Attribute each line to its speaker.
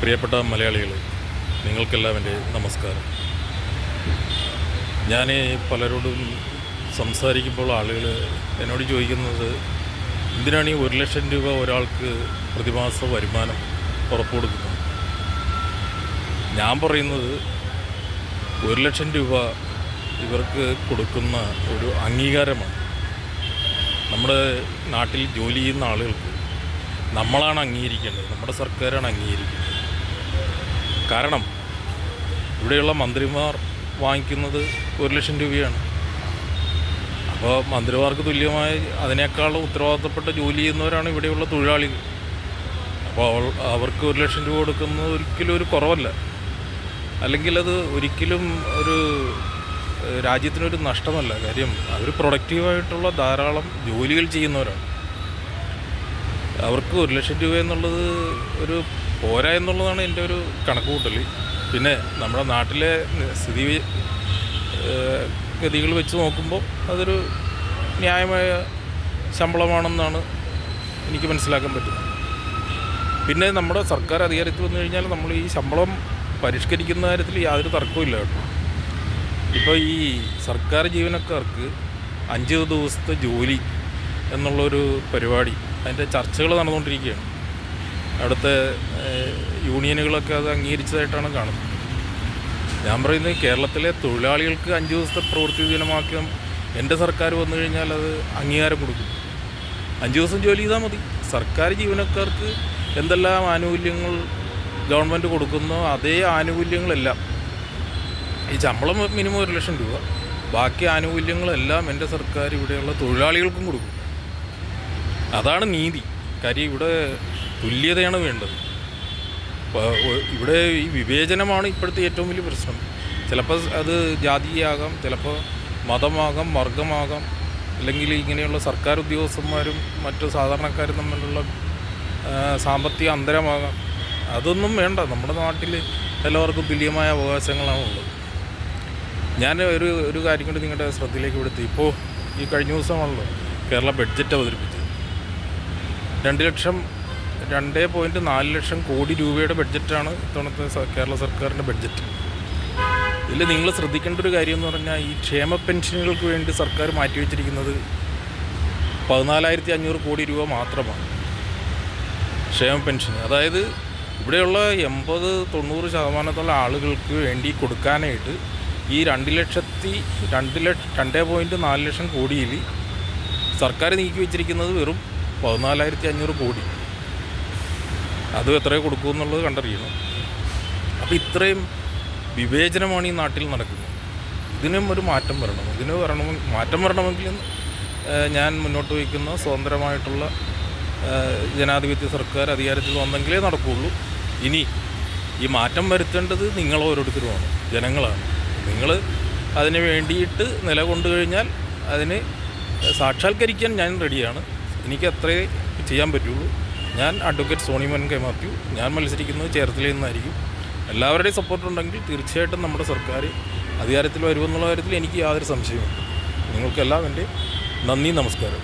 Speaker 1: പ്രിയപ്പെട്ട മലയാളികൾ നിങ്ങൾക്കെല്ലാം എന്റെ നമസ്കാരം. ഞാൻ പലരോടും സംസാരിക്കുമ്പോൾ ആളുകൾ എന്നോട് ചോദിക്കുന്നത് എന്തിനാണ് ഈ ഒരു ലക്ഷം രൂപ ഒരാൾക്ക് പ്രതിമാസ വരുമാനം ഉറപ്പ് കൊടുക്കുന്നത് ഞാൻ പറയുന്നത് ഒരു ലക്ഷം രൂപ ഇവർക്ക് കൊടുക്കുന്ന ഒരു അംഗീകാരമാണ്. നമ്മുടെ നാട്ടിൽ ജോലി ചെയ്യുന്ന ആളുകൾക്ക് നമ്മളാണ് അംഗീകരിക്കേണ്ടത് നമ്മുടെ സർക്കാരാണ് അംഗീകരിക്കേണ്ടത്. കാരണം ഇവിടെയുള്ള മന്ത്രിമാർ വാങ്ങിക്കുന്നത് ഒരു ലക്ഷം രൂപയാണ്. അപ്പോൾ മന്ത്രിമാർക്ക് തുല്യമായ അതിനേക്കാൾ ഉത്തരവാദിത്തപ്പെട്ട ജോലി ചെയ്യുന്നവരാണ് ഇവിടെയുള്ള തൊഴിലാളികൾ. അപ്പോൾ അവർക്ക് ഒരു ലക്ഷം രൂപ കൊടുക്കുന്നത് ഒരിക്കലും ഒരു കുറവല്ല. അല്ലെങ്കിൽ അത് ഒരിക്കലും ഒരു രാജ്യത്തിനൊരു നഷ്ടമല്ല. കാര്യം അവർ പ്രൊഡക്റ്റീവായിട്ടുള്ള ധാരാളം ജോലികൾ ചെയ്യുന്നവരാണ്. അവർക്ക് ഒരു ലക്ഷം രൂപ എന്നുള്ളത് ഒരു പോരാ എന്നുള്ളതാണ് എന്റെ ഒരു കണക്ക് കൂട്ടൽ പിന്നെ നമ്മുടെ നാട്ടിലെ സ്ഥിതി ഗതികൾ വെച്ച് നോക്കുമ്പോൾ അതൊരു ന്യായമായ ശമ്പളമാണെന്നാണ് എനിക്ക് മനസ്സിലാക്കാൻ പറ്റുന്നത്. പിന്നെ നമ്മുടെ സർക്കാർ അധികാരത്തിൽ വന്നു കഴിഞ്ഞാൽ നമ്മൾ ഈ ശമ്പളം പരിഷ്കരിക്കുന്ന കാര്യത്തിൽ യാതൊരു തർക്കവും കേട്ടോ. ഇപ്പോൾ ഈ സർക്കാർ ജീവനക്കാർക്ക് അഞ്ച് ദിവസത്തെ ജോലി എന്നുള്ളൊരു പരിപാടി അതിന്റെ ചർച്ചകൾ നടന്നുകൊണ്ടിരിക്കുകയാണ്. അവിടുത്തെ യൂണിയനുകളൊക്കെ അത് അംഗീകരിച്ചതായിട്ടാണ് കാണുന്നത്. ഞാൻ പറയുന്നത് കേരളത്തിലെ തൊഴിലാളികൾക്ക് അഞ്ച് ദിവസത്തെ പ്രവൃത്തി ദിനമാക്കി എന്റെ സർക്കാർ വന്നു കഴിഞ്ഞാൽ അത് അംഗീകാരം കൊടുക്കും. അഞ്ച് ദിവസം ജോലി ചെയ്താൽ മതി. സർക്കാർ ജീവനക്കാർക്ക് എന്തെല്ലാം ആനുകൂല്യങ്ങൾ ഗവൺമെന്റ് കൊടുക്കുന്നോ അതേ ആനുകൂല്യങ്ങളെല്ലാം. ഈ ശമ്പളം മിനിമം ഒരു ലക്ഷം രൂപ. ബാക്കി ആനുകൂല്യങ്ങളെല്ലാം എന്റെ സർക്കാർ ഇവിടെയുള്ള തൊഴിലാളികൾക്കും കൊടുക്കും. അതാണ് നീതി. കാര്യം ഇവിടെ തുല്യതയാണ് വേണ്ടത്. ഇവിടെ ഈ വിവേചനമാണ് ഇപ്പോഴത്തെ ഏറ്റവും വലിയ പ്രശ്നം. ചിലപ്പോൾ അത് ജാതിയാകാം ചിലപ്പോൾ മതമാകാം വർഗമാകാം അല്ലെങ്കിൽ ഇങ്ങനെയുള്ള സർക്കാർ ഉദ്യോഗസ്ഥന്മാരും മറ്റു സാധാരണക്കാരും തമ്മിലുള്ള സാമ്പത്തിക അന്തരമാകാം. അതൊന്നും വേണ്ട. നമ്മുടെ നാട്ടിൽ എല്ലാവർക്കും തുല്യമായ അവകാശങ്ങളാണ് ഉള്ളത്. ഞാൻ ഒരു ഒരു കാര്യം കൂടി നിങ്ങളുടെ ശ്രദ്ധയിലേക്ക് വിടുത്തി. ഇപ്പോൾ ഈ കഴിഞ്ഞ ദിവസമാണല്ലോ കേരള ബഡ്ജറ്റ് അവതരിപ്പിച്ചത്. രണ്ട് ലക്ഷം രണ്ട് പോയിന്റ് നാല് ലക്ഷം കോടി രൂപയുടെ ബഡ്ജറ്റാണ് ഇത്തവണത്തെ കേരള സർക്കാരിന്റെ ബഡ്ജറ്റ്. ഇതിൽ നിങ്ങൾ ശ്രദ്ധിക്കേണ്ട ഒരു കാര്യം എന്ന് പറഞ്ഞാൽ ഈ ക്ഷേമ പെൻഷനുകൾക്ക് വേണ്ടി സർക്കാർ മാറ്റിവെച്ചിരിക്കുന്നത് പതിനാലായിരത്തി അഞ്ഞൂറ് കോടി രൂപ മാത്രമാണ്. ക്ഷേമ പെൻഷൻ അതായത് ഇവിടെയുള്ള എൺപത് തൊണ്ണൂറ് ശതമാനത്തോളം ആളുകൾക്ക് വേണ്ടി കൊടുക്കാനായിട്ട് ഈ രണ്ട് ലക്ഷത്തി രണ്ട് ലക്ഷം രണ്ട് പോയിന്റ് നാല് ലക്ഷം കോടിയിൽ സർക്കാർ നീക്കി വെച്ചിരിക്കുന്നത് വെറും പതിനാലായിരത്തി അഞ്ഞൂറ് കോടി. അത് എത്ര കൊടുക്കും എന്നുള്ളത് കണ്ടറിയണം അപ്പോൾ ഇത്രയും വിവേചനമാണ് ഈ നാട്ടിൽ നടക്കുന്നത്. ഇതിനും ഒരു മാറ്റം വരണം. ഇതിന് വരണം മാറ്റം വരണമെങ്കിൽ ഞാൻ മുന്നോട്ട് വയ്ക്കുന്ന സ്വതന്ത്രമായിട്ടുള്ള ജനാധിപത്യ സർക്കാർ അധികാരത്തിൽ വന്നെങ്കിലേ നടക്കുകയുള്ളൂ. ഇനി ഈ മാറ്റം വരുത്തേണ്ടത് നിങ്ങൾ ഓരോരുത്തരുമാണ് ജനങ്ങളാണ്. നിങ്ങൾ അതിന് വേണ്ടിയിട്ട് നിലകൊണ്ടു കഴിഞ്ഞാൽ അതിന് സാക്ഷാത്കരിക്കാൻ ഞാൻ റെഡിയാണ്. എനിക്ക് അത്രേ ചെയ്യാൻ പറ്റുള്ളൂ. ഞാൻ advocate Soni Mon K Mathew ഞാൻ മത്സരിക്കുന്നത് ചേർത്തലയിൽ നിന്നായിരിക്കും. എല്ലാവരുടെയും സപ്പോർട്ട് ഉണ്ടെങ്കിൽ തീർച്ചയായിട്ടും നമ്മുടെ സർക്കാർ അധികാരത്തിൽ വരുമെന്നുള്ള കാര്യത്തിൽ എനിക്ക് യാതൊരു സംശയവുമില്ല. നിങ്ങൾക്കെല്ലാം എന്റെ നന്ദി നമസ്കാരം.